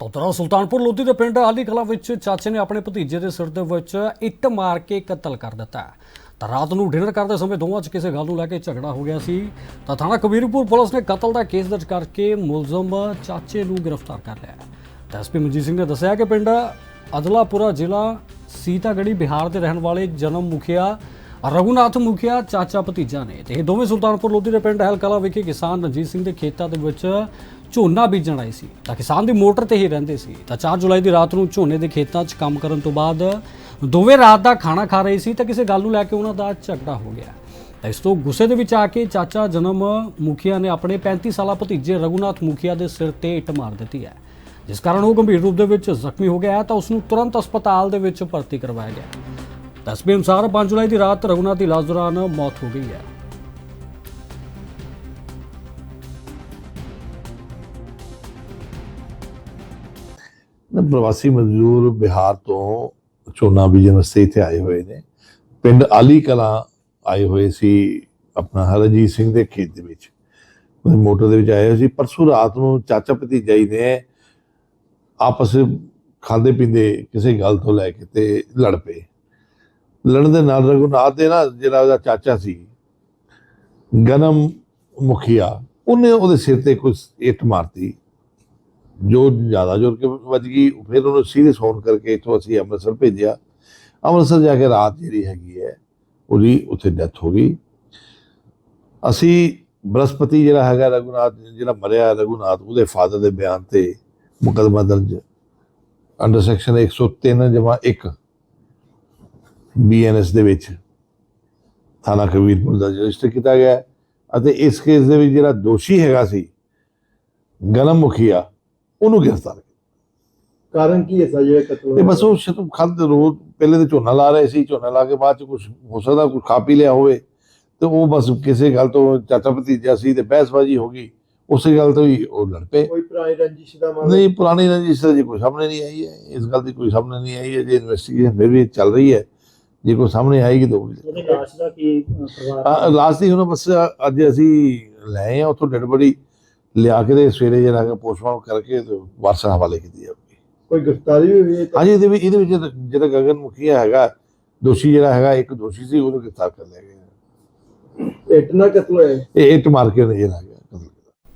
ਤੌਤਰਾ ਸੁਲਤਾਨਪੁਰ ਲੋਧੀ ਦੇ ਪਿੰਡ ਆਲੀ ਕਲਾ ਵਿੱਚ ਚਾਚੇ ਨੇ ਆਪਣੇ ਭਤੀਜੇ ਦੇ ਸਿਰ ਦੇ ਵਿੱਚ ਇੱਟ ਮਾਰ ਕੇ ਕਤਲ ਕਰ ਦਿੱਤਾ। ਤਾਂ ਰਾਤ ਨੂੰ ਡਿਨਰ ਕਰਦੇ ਸਮੇਂ ਦੋਵਾਂ 'ਚ ਕਿਸੇ ਗੱਲ ਨੂੰ ਲੈ ਕੇ ਝਗੜਾ ਹੋ ਗਿਆ ਸੀ। ਤਾਂ ਥਾਣਾ ਕਬੀਰਪੁਰ ਪੁਲਿਸ ਨੇ ਕਤਲ ਦਾ ਕੇਸ ਦਰਜ ਕਰਕੇ ਮੁਲਜ਼ਮ ਚਾਚੇ ਨੂੰ ਗ੍ਰਿਫਤਾਰ ਕਰ ਲਿਆ। ਤਾਂ ਐਸਪੀ ਮਨਜੀਤ ਸਿੰਘ ਨੇ ਦੱਸਿਆ ਕਿ ਪਿੰਡ ਅਦਲਾਪੁਰਾ ਜ਼ਿਲ੍ਹਾ ਸੀਤਾਗੜੀ ਬਿਹਾਰ ਦੇ ਰਹਿਣ ਵਾਲੇ ਜਨਮ ਮੁਖੀਆ ਰਘੁਨਾਥ ਮੁਖੀਆ, ਚਾਚਾ ਭਤੀਜਾ ਨੇ ਤੇ ਇਹ ਦੋਵੇਂ ਸੁਲਤਾਨਪੁਰ ਲੋਧੀ ਦੇ ਪਿੰਡ ਹਲਕਲਾ ਵਿਖੇ ਕਿਸਾਨ ਰਣਜੀਤ ਸਿੰਘ ਦੇ ਖੇਤਾਂ ਦੇ ਵਿੱਚ ਝੋਨਾ ਬੀਜਣ ਆਏ ਸੀ। ਤਾਂ ਕਿਸਾਨ ਦੀ ਮੋਟਰ ਤੇ ਹੀ ਰਹਿੰਦੇ ਸੀ। ਤਾਂ 4 ਜੁਲਾਈ ਦੀ ਰਾਤ ਨੂੰ ਝੋਨੇ ਦੇ ਖੇਤਾਂ 'ਚ ਕੰਮ ਕਰਨ ਤੋਂ ਬਾਅਦ ਦੋਵੇਂ ਰਾਤ ਦਾ ਖਾਣਾ ਖਾ ਰਹੇ ਸੀ ਤਾਂ ਕਿਸੇ ਗੱਲ ਨੂੰ ਲੈ ਕੇ ਉਹਨਾਂ ਦਾ ਝਗੜਾ ਹੋ ਗਿਆ। ਤਾਂ ਇਸ ਤੋਂ ਗੁੱਸੇ ਦੇ ਵਿੱਚ ਆ ਕੇ ਚਾਚਾ ਜਨਮ ਮੁਖੀਆ ਨੇ ਆਪਣੇ 35 ਸਾਲਾ ਭਤੀਜੇ ਰਘੂਨਾਥ ਮੁਖੀਆ ਦੇ ਸਿਰ ਤੇ ਇੱਟ ਮਾਰ ਦਿੱਤੀ ਹੈ। ਜਿਸ ਕਾਰਨ ਉਹ ਗੰਭੀਰ ਰੂਪ ਦੇ ਵਿੱਚ ਜ਼ਖਮੀ ਹੋ ਗਿਆ ਤਾਂ ਉਸ ਨੂੰ ਤੁਰੰਤ ਹਸਪਤਾਲ ਦੇ ਵਿੱਚ ਭਰਤੀ ਕਰਵਾਇਆ ਗਿਆ। ਤਸਬੀਰ ਅਨੁਸਾਰ 5 ਜੁਲਾਈ ਦੀ ਰਾਤ ਰਘੁਨਾਥ ਦੀ ਇਲਾਜ ਦੌਰਾਨ ਮੌਤ ਹੋ ਗਈ ਹੈ। ਪ੍ਰਵਾਸੀ ਮਜ਼ਦੂਰ ਬਿਹਾਰ ਤੋਂ ਝੋਨਾ ਬੀਜਣ ਵਾਸਤੇ ਇੱਥੇ ਆਏ ਹੋਏ ਨੇ। ਪਿੰਡ ਆਲੀ ਕਲਾਂ ਆਏ ਹੋਏ ਸੀ ਆਪਣਾ ਹਰਜੀਤ ਸਿੰਘ ਦੇ ਖੇਤ ਦੇ ਵਿੱਚ। ਮੋਟਰ ਦੇ ਵਿੱਚ ਆਏ ਹੋਏ ਸੀ। ਪਰਸੋਂ ਰਾਤ ਨੂੰ ਚਾਚਾ ਭਤੀਜਾ ਜੀ ਨੇ ਆਪਸ ਖਾਂਦੇ ਪੀਂਦੇ ਕਿਸੇ ਗੱਲ ਤੋਂ ਲੈ ਕੇ ਤੇ ਲੜ ਪਏ। ਲੜਨ ਦੇ ਨਾਲ ਰਘੁਨਾਥ ਦੇ ਨਾ ਜਿਹੜਾ ਉਹਦਾ ਚਾਚਾ ਸੀ, ਗਨਮ ਮੁਖੀਆ, ਉਹਨੇ ਉਹਦੇ ਸਿਰ ਤੇ ਕੁਝ ਇੱਟ ਮਾਰਤੀ। ਜੋ ਜ਼ਿਆਦਾ, ਜ਼ੋਰ ਕੇ ਵੱਜ ਗਈ, ਫਿਰ ਉਹਨੂੰ ਸੀਰੀਅਸ ਹੋਣ ਕਰਕੇ ਇੱਥੋਂ ਅਸੀਂ ਅੰਮ੍ਰਿਤਸਰ ਭੇਜਿਆ। ਅੰਮ੍ਰਿਤਸਰ ਜਾ ਕੇ ਰਾਤ ਜਿਹੜੀ ਹੈਗੀ ਹੈ, ਉਹਦੀ ਉੱਥੇ ਡੈਥ ਹੋ ਗਈ। ਅਸੀਂ ਬ੍ਰਹਸਪਤੀ ਜਿਹੜਾ ਹੈਗਾ ਰਘੁਨਾਥ ਜਿਹੜਾ ਮਰਿਆ ਰਘੁਨਾਥ ਉਹਦੇ ਫਾਦਰ ਦੇ ਬਿਆਨ ਤੇ ਮੁਕੱਦਮਾ ਦਰਜ। ਅੰਡਰ ਸੈਕਸ਼ਨ 103 ਜਮਾ 1 ਬੀਐਨਐਸ ਦੇ ਵਿੱਚ ਥਾਣਾ ਕਬੀਰਪੁਰ ਦਾ ਰਜਿਸਟਰ ਕੀਤਾ ਗਿਆ ਅਤੇ ਇਸ ਕੇਸ ਦੇ ਵਿੱਚ ਜਿਹੜਾ ਦੋਸ਼ੀ ਹੈਗਾ ਸੀ ਗਨਮ ਮੁਖੀਆ ਉਹਨੂੰ ਗ੍ਰਿਫਤਾਰ ਕੀਤਾ। ਕਾਰਨ ਕੀ ਹੈ ਸਰ ਜਿਹੜਾ ਕਤਲ ਤੇ ਬਸ ਉਹ ਸ਼ਤਮ ਖੰਦ ਰੋਜ਼ ਪਹਿਲੇ ਤੇ ਝੋਨਾ ਲਾ ਰਹੇ ਸੀ ਝੋਨਾ ਲਾ ਕੇ ਬਾਅਦ ਚ ਕੁਝ ਹੋ ਸਕਦਾ ਕੁਝ ਖਾ ਪੀ ਲਿਆ ਹੋਵੇ। ਤੇ ਉਹ ਬਸ ਕਿਸੇ ਗੱਲ ਤੋਂ ਚਾਚਾ ਭਤੀਜਾ ਸੀ ਤੇ ਬਹਿਸਬਾਜ਼ੀ ਹੋ ਗਈ। ਉਸੇ ਗੱਲ ਤੋਂ ਹੀ ਉਹ ਲੜ ਪਏ। ਕੋਈ ਪੁਰਾਣੀ ਰੰਜਿਸ਼ ਦਾ ਮਾਮਲਾ? ਨਹੀਂ ਪੁਰਾਣੀ ਰੰਜਿਸ਼ ਤਾਂ ਜੀ ਕੋਈ ਸਾਹਮਣੇ ਨਹੀਂ ਆਈ ਹੈ। ਇਸ ਗੱਲ ਦੀ ਕੋਈ ਸਾਹਮਣੇ ਨਹੀਂ ਆਈ ਹੈ। ਜੇ ਇਨਵੈਸਟੀਗੇਸ਼ਨ ਫਿਰ ਵੀ ਚੱਲ ਰਹੀ ਹੈ। ਜੇ ਕੋਈ ਸਾਹਮਣੇ ਆਏਗੀ ਤਾਂ ਉਹਦੀ ਲਾਸ਼ ਦਾ ਕੀ ਪਰਿਵਾਰ ਲਾਸਟ ਹੀ ਹੁਣ ਬਸ ਅੱਜ ਅਸੀਂ ਲੈ ਆਏ ਆ ਉੱਥੋਂ ਡੈਡ ਬੜੀ ਲਿਆ ਕੇ ਤੇ ਸਵੇਰੇ ਜਿਹੜਾ ਹੈਗਾ ਪੋਸਟਮਾਰਟਮ ਕਰਕੇ ਤੇ ਵਾਰਸਾਂ ਹਵਾਲੇ ਕੀਤੀ ਜਾਊਗੀ। ਕੋਈ ਗ੍ਰਿਫਤਾਰੀ ਵੀ ਹੋਈ ਹਾਂਜੀ ਇਹਦੇ ਵਿੱਚ ਇਹਦੇ ਵਿੱਚ ਜਿਹੜਾ- ਜਿਹੜਾ ਗਗਨ ਮੁਖੀਆ ਹੈਗਾ ਦੋਸ਼ੀ ਜਿਹੜਾ ਹੈਗਾ ਇੱਕ ਦੋਸ਼ੀ ਸੀ ਉਹਨੂੰ ਗ੍ਰਿਫਤਾਰ ਕਰ ਲਿਆ ਗਿਆ। ਇੱਟ ਨਾਲ ਕਤਲ ਹੋਇਆ। ਇਹ ਇੱਟ ਮਾਰ ਕੇ ਆ ਗਿਆ